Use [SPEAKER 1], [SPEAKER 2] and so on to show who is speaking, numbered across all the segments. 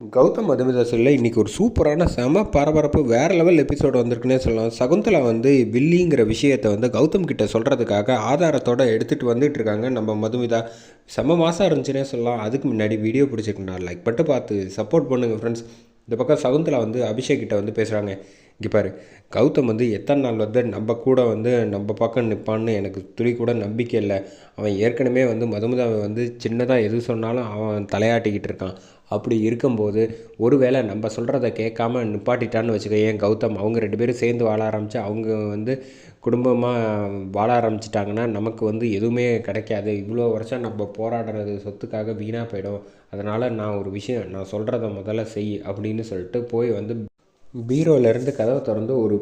[SPEAKER 1] கௌதம் மதுமிதாசில் இன்றைக்கி ஒரு சூப்பரான செம பரபரப்பு வேறு லெவல் எபிசோடு வந்திருக்குன்னே சொல்லலாம். சகுந்தலா வந்து வில்லிங்கிற விஷயத்தை வந்து கௌதம் கிட்ட சொல்கிறதுக்காக ஆதாரத்தோடு எடுத்துகிட்டு வந்துட்டு இருக்காங்க. நம்ம மதுமிதா செம மாதம் இருந்துச்சுன்னே சொல்லலாம். அதுக்கு முன்னாடி வீடியோ பிடிச்சிருக்குண்ணா லைக் பட்டு பார்த்து சப்போர்ட் பண்ணுங்கள் ஃப்ரெண்ட்ஸ் இந்த பக்கம் சகுந்தலா வந்து அபிஷேக் கிட்ட வந்து பேசுகிறாங்க இங்கே பாரு கௌதம் வந்து எத்தனை நாள் வந்து நம்ம கூட வந்து நம்ம பக்கம் நிற்பான்னு எனக்கு துளி கூட நம்பிக்கை இல்லை. அவன் ஏற்கனவே வந்து மதுமிதாவை வந்து சின்னதாக எது சொன்னாலும் அவன் தலையாட்டிக்கிட்டு இருக்கான். அப்படி இருக்கும்போது ஒருவேளை நம்ம சொல்கிறத கேட்காம நிப்பாட்டிட்டான்னு வச்சுக்க ஏன் கௌதம் அவங்க ரெண்டு பேரும் சேர்ந்து வாழ ஆரம்பித்து அவங்க வந்து குடும்பமாக வாழ ஆரம்பிச்சிட்டாங்கன்னா நமக்கு வந்து எதுவுமே கிடைக்காது. இவ்வளோ வருஷம் நம்ம போராடுறது சொத்துக்காக வீணாக போயிடும். அதனால் நான் ஒரு விஷயம் நான் சொல்கிறத முதல்ல செய் அப்படின்னு சொல்லிட்டு போய் வந்து பீரோலேருந்து கதவை திறந்து ஒரு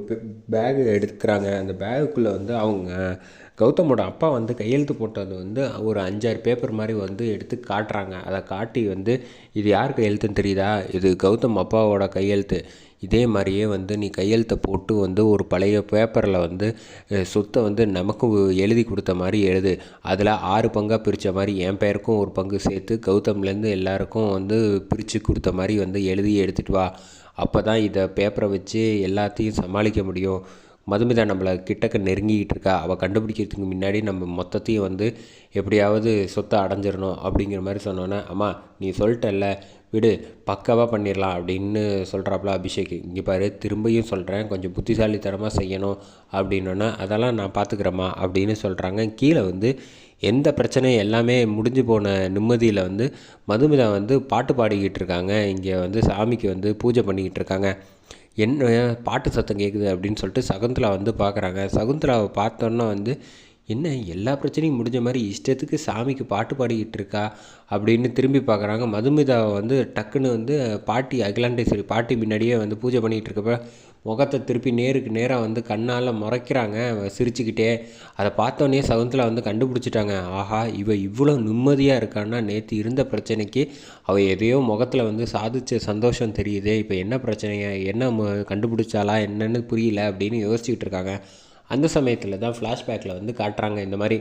[SPEAKER 1] பேகு எடுக்கிறாங்க. அந்த பேகுக்குள்ளே வந்து அவங்க கௌதமோட அப்பா வந்து கையெழுத்து போட்டது வந்து ஒரு அஞ்சாறு பேப்பர் மாதிரி வந்து எடுத்து காட்டுறாங்க. அதை காட்டி வந்து இது யார் கையெழுத்துன்னு தெரியுதா? இது கௌதம் அப்பாவோட கையெழுத்து. இதே மாதிரியே வந்து நீ கையெழுத்தை போட்டு வந்து ஒரு பழைய பேப்பரில் வந்து சொத்தை வந்து நமக்கு எழுதி கொடுத்த மாதிரி எழுது. அதில் ஆறு பங்காக பிரித்த மாதிரி என் பேருக்கும் ஒரு பங்கு சேர்த்து கௌதம்லேருந்து எல்லாருக்கும் வந்து பிரித்து கொடுத்த மாதிரி வந்து எழுதி எடுத்துகிட்டு வா. அப்போ தான் இதை பேப்பரை வச்சு எல்லாத்தையும் சமாளிக்க முடியும். மதுமிதா நம்மளை கிட்டக்க நெருங்கிக்கிட்டு இருக்கா? அவள் கண்டுபிடிக்கிறதுக்கு முன்னாடி நம்ம மொத்தத்தையும் வந்து எப்படியாவது சொத்தை அடைஞ்சிடணும் அப்படிங்கிற மாதிரி சொன்னோன்னே அம்மா நீ சொல்லிட்டல்ல விடு பக்காவாக பண்ணிடலாம் அப்படின்னு சொல்கிறாப்புல அபிஷேக். இங்கே பாரு திரும்பியும் சொல்கிறேன் கொஞ்சம் புத்திசாலித்தனமாக செய்யணும் அப்படின்னோன்னா அதெல்லாம் நான் பார்த்துக்கிறேம்மா அப்படின்னு சொல்கிறாங்க கீழே வந்து எந்த பிரச்சனையும் எல்லாமே முடிஞ்சு போன நிம்மதியில் வந்து மதுமிதா வந்து பாட்டு பாடிக்கிட்டு இருக்காங்க. இங்கே வந்து சாமிக்கு வந்து பூஜை பண்ணிக்கிட்டு இருக்காங்க. என்ன பாட்டு சத்தம் கேட்குது அப்படின்னு சொல்லிட்டு சகுந்தலா வந்து பார்க்குறாங்க சகுந்தலாவை பார்த்தோன்னா வந்து என்ன எல்லா பிரச்சனையும் முடிஞ்ச மாதிரி இஷ்டத்துக்கு சாமிக்கு பாட்டு பாடிக்கிட்டு இருக்கா? அப்படின்னு திரும்பி பார்க்குறாங்க மதுமிதாவை வந்து டக்குன்னு வந்து பாட்டி அகிலாண்டேஸ்வரி பாட்டி முன்னாடியே வந்து பூஜை பண்ணிகிட்டு இருக்கப்ப முகத்தை திருப்பி நேருக்கு நேராக வந்து கண்ணால் முறைக்கிறாங்க. சிரிச்சுக்கிட்டே. அதை பார்த்தோன்னே சகுந்தலா வந்து கண்டுபிடிச்சிட்டாங்க. ஆஹா இவ இவ்வளோ நிம்மதியாக இருக்கான்னா நேற்று இருந்த பிரச்சனைக்கு அவள் எதையோ முகத்தில் வந்து சாதிச்ச சந்தோஷம் தெரியுது. இப்போ என்ன பிரச்சனையா? என்ன கண்டுபிடிச்சாலா என்னன்னு புரியல அப்படின்னு யோசிச்சுக்கிட்டு இருக்காங்க. அந்த சமயத்தில் தான் ஃப்ளாஷ்பேக்கில் வந்து காட்டுறாங்க இந்த மாதிரி.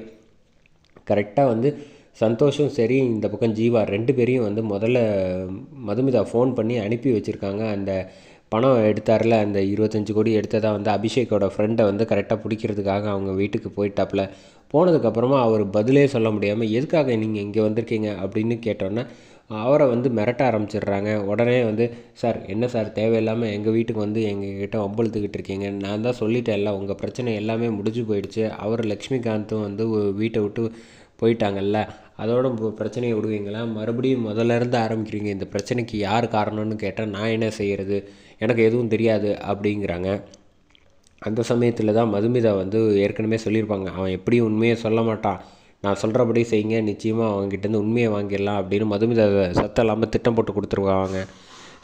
[SPEAKER 1] கரெக்டாக வந்து சந்தோஷம் சரி இந்த பக்கம் ஜீவா ரெண்டு பேரையும் வந்து முதல்ல மதுமிதா ஃபோன் பண்ணி அனுப்பி வச்சுருக்காங்க. அந்த பணம் எடுத்தார்ல அந்த இருபத்தஞ்சி கோடி எடுத்ததாக வந்து அபிஷேக்கோட ஃப்ரெண்டை வந்து கரெக்டாக பிடிக்கிறதுக்காக அவங்க வீட்டுக்கு போயிட்டாப்புல போனதுக்கப்புறமா அவர் பதிலே சொல்ல முடியாமல் எதுக்காக நீங்கள் இங்கே வந்திருக்கீங்க? அப்படின்னு கேட்டோன்னே அவரை வந்து மிரட்ட ஆரம்பிச்சிடுறாங்க. உடனே வந்து சார் என்ன சார் தேவையில்லாமல் எங்கள் வீட்டுக்கு வந்து எங்ககிட்ட ஒம்பழுத்துக்கிட்டு இருக்கீங்க? நான் தான் சொல்லிட்டேன்ல உங்கள் பிரச்சனை எல்லாமே முடிஞ்சு போயிடுச்சு. அவர் லக்ஷ்மிகாந்தும் வந்து வீட்டை விட்டு போயிட்டாங்கல்ல. அதோட பிரச்சனையை விடுவீங்களா? மறுபடியும் முதல்ல இருந்து ஆரம்பிக்கிறீங்க. இந்த பிரச்சனைக்கு யார் காரணம்னு கேட்டால் நான் என்ன செய்கிறது எனக்கு எதுவும் தெரியாது அப்படிங்கிறாங்க. அந்த சமயத்தில் தான் மதுமிதா வந்து ஏற்கனவே சொல்லியிருப்பாங்க. அவன் எப்படியும் உண்மையை சொல்ல மாட்டான்? நான் சொல்கிறபடி செய்யுங்க. நிச்சயமாக அவங்ககிட்டேருந்து உண்மையை வாங்கிடலாம் அப்படின்னு மதுமிதா சத்தம் இல்லாமல் திட்டம் போட்டு கொடுத்துருவாங்க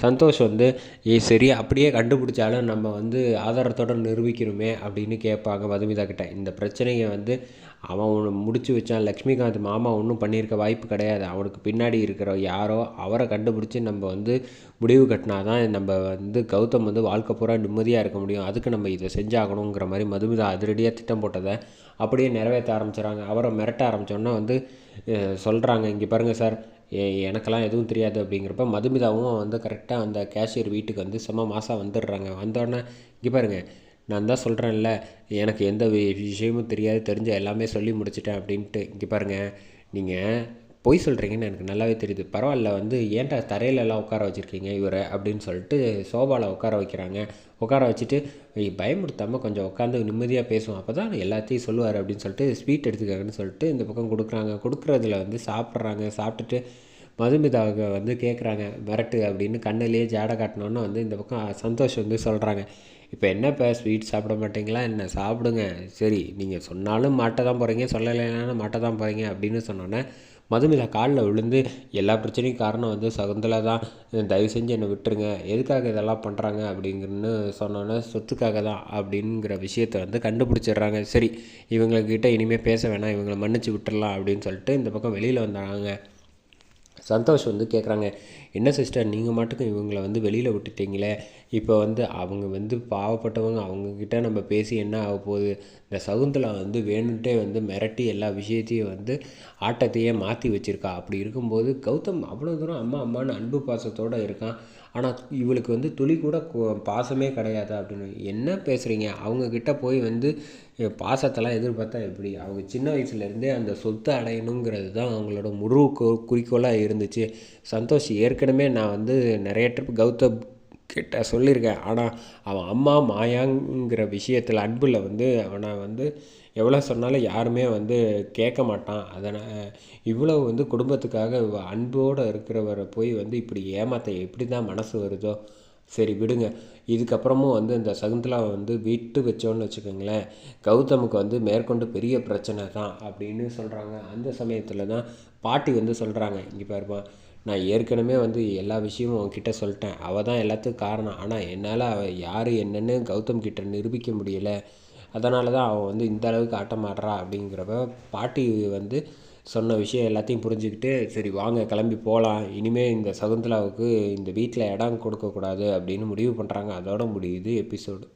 [SPEAKER 1] சந்தோஷ் வந்து ஏ சரி அப்படியே கண்டுபிடிச்சாலும் நம்ம வந்து ஆதாரத்தோடு நிரூபிக்கணுமே அப்படின்னு கேட்பாங்க மதுமிதா கிட்ட. இந்த பிரச்சனையை வந்து அவன் ஒன்று முடிச்சு வச்சான். லக்ஷ்மிகாந்த் மாமா ஒன்றும் பண்ணியிருக்க வாய்ப்பு கிடையாது. அவனுக்கு பின்னாடி இருக்கிற யாரோ அவரை கண்டுபிடிச்சி நம்ம வந்து முடிவு கட்டினா தான் நம்ம வந்து கௌதம் வந்து வாழ்க்கை பூரா நிம்மதியாக இருக்க முடியும். அதுக்கு நம்ம இதை செஞ்சாகணுங்கிற மாதிரி மதுமிதா அதிரடியாக திட்டம் போட்டதை அப்படியே நிறைவேற்ற ஆரம்பிச்சிடறாங்க. அவரை மிரட்ட ஆரம்பித்தோன்னா வந்து சொல்கிறாங்க இங்கே பாருங்கள் சார் எனக்கெல்லாம் எதுவும் தெரியாது அப்படிங்கிறப்ப மதுமிதாவும் வந்து கரெக்டாக அந்த கேஷியர் வீட்டுக்கு வந்து செம்ம மாதம் வந்துடுறாங்க. வந்தோடனே இங்கே பாருங்கள் நான் தான் சொல்கிறேன்ல எனக்கு எந்த விஷயமும் தெரியாது தெரிஞ்ச எல்லாமே சொல்லி முடிச்சிட்டேன் அப்படின்ட்டு. இங்கே பாருங்கள் நீங்கள் பொய் சொல்கிறீங்கன்னு எனக்கு நல்லாவே தெரியுது. பரவாயில்ல வந்து ஏன்டா தரையிலலாம் உட்கார வச்சுருக்கீங்க இவரை அப்படின்னு சொல்லிட்டு சோபாவில் உட்கார வைக்கிறாங்க. உட்கார வச்சுட்டு பயமுடுத்தாமல் கொஞ்சம் உட்காந்து நிம்மதியாக பேசுவோம். அப்போ தான் எல்லாத்தையும் சொல்லுவார் அப்படின்னு சொல்லிட்டு ஸ்வீட் எடுத்துக்காங்கன்னு சொல்லிட்டு இந்த பக்கம் கொடுக்குறாங்க. கொடுக்குறதுல வந்து சாப்பிட்றாங்க. சாப்பிட்டுட்டு மதுமிதாவை வந்து கேட்குறாங்க மிரட்டு அப்படின்னு கண்ணிலேயே ஜாடை காட்டினோன்னு வந்து இந்த பக்கம் சந்தோஷம் வந்து சொல்கிறாங்க இப்போ என்னப்பா ஸ்வீட் சாப்பிட மாட்டிங்களா? என்ன சாப்பிடுங்க. சரி நீங்கள் சொன்னாலும் மாட்ட தான் போகிறீங்க சொல்லலைனாலும் மாட்ட தான் போகிறீங்க அப்படின்னு சொன்னோன்னே மதுமிதா காலில் விழுந்து எல்லா பிரச்சனையும் காரணம் வந்து சகுந்தலா தான் தயவு செஞ்சு என்னை விட்டுருங்க. எதுக்காக இதெல்லாம் பண்ணுறாங்க அப்படிங்கன்னு சொன்னோன்னே சொத்துக்காக தான் அப்படிங்கிற விஷயத்த வந்து கண்டுபிடிச்சிடுறாங்க. சரி இவங்கக்கிட்ட இனிமேல் பேச வேணாம் இவங்களை மன்னிச்சு விட்டுடலாம் அப்படின்னு சொல்லிட்டு இந்த பக்கம் வெளியில் வந்தாங்க. சந்தோஷ் வந்து கேட்குறாங்க என்ன சிஸ்டர் நீங்கள் மட்டுக்கும் இவங்களை வந்து வெளியில் விட்டுட்டீங்களே? இப்போ வந்து அவங்க வந்து பாவப்பட்டவங்க அவங்கக்கிட்ட நம்ம பேசி என்ன ஆக போகுது? இந்த சகுந்தலா வந்து வேணுன்ட்டே வந்து மிரட்டி எல்லா விஷயத்தையும் வந்து ஆட்டத்தையே மாற்றி வச்சுருக்கா. அப்படி இருக்கும்போது கௌதம் அவ்வளோ தூரம் அம்மா அம்மான்னு அன்பு பாசத்தோடு இருக்கான். ஆனால் இவளுக்கு வந்து துளி கூட பாசமே கிடையாது அப்படின்னு. என்ன பேசுகிறீங்க அவங்கக்கிட்ட போய் வந்து பாசத்தெல்லாம் எதிர்பார்த்தா எப்படி? அவங்க சின்ன வயசுலேருந்தே அந்த சொத்தை அடையணுங்கிறது தான் அவங்களோட முழு குறிக்கோளாக இருந்துச்சு. சந்தோஷ் ஏற்கனவே நான் வந்து நிறைய ட்ரிப் கௌதம் கிட்ட சொல்லியிருக்கேன். ஆனால் அவன் அம்மா மாயாங்கிற விஷயத்தில் அன்பில் வந்து அவனை வந்து எவ்வளோ சொன்னாலும் யாருமே வந்து கேட்க மாட்டான். அதனால் இவ்வளோ வந்து குடும்பத்துக்காக அன்போடு இருக்கிறவரை போய் வந்து இப்படி ஏமாற்ற எப்படி தான் மனசு வருதோ சரி விடுங்க. இதுக்கப்புறமும் வந்து இந்த சகுந்தலாவை வந்து விட்டு வச்சோன்னு வச்சுக்கோங்களேன். கௌதமுக்கு வந்து மேற்கொண்டு பெரிய பிரச்சனை தான் அப்படின்னு சொல்கிறாங்க அந்த சமயத்தில் தான் பாட்டி வந்து சொல்கிறாங்க இங்கே பாருப்பா நான் ஏற்கனவே வந்து எல்லா விஷயமும் உன்கிட்ட சொல்லிட்டேன். அவள் தான் எல்லாத்துக்கும் காரணம். ஆனால் என்னால் அவள் யார் என்னென்னு கௌதம் கிட்ட நிரூபிக்க முடியலை. அதனால தான் அவன் வந்து இந்த அளவுக்கு ஆட்டம் ஆடுறா அப்படிங்கிறப்ப பாட்டி வந்து சொன்ன விஷயம் எல்லாத்தையும் புரிஞ்சுக்கிட்டு சரி வாங்க கிளம்பி போகலாம் இனிமேல் இந்த சகுந்தலாவுக்கு இந்த வீட்டில் இடம் கொடுக்கக்கூடாது அப்படின்னு முடிவு பண்ணுறாங்க அதோட முடியுது எபிசோடு.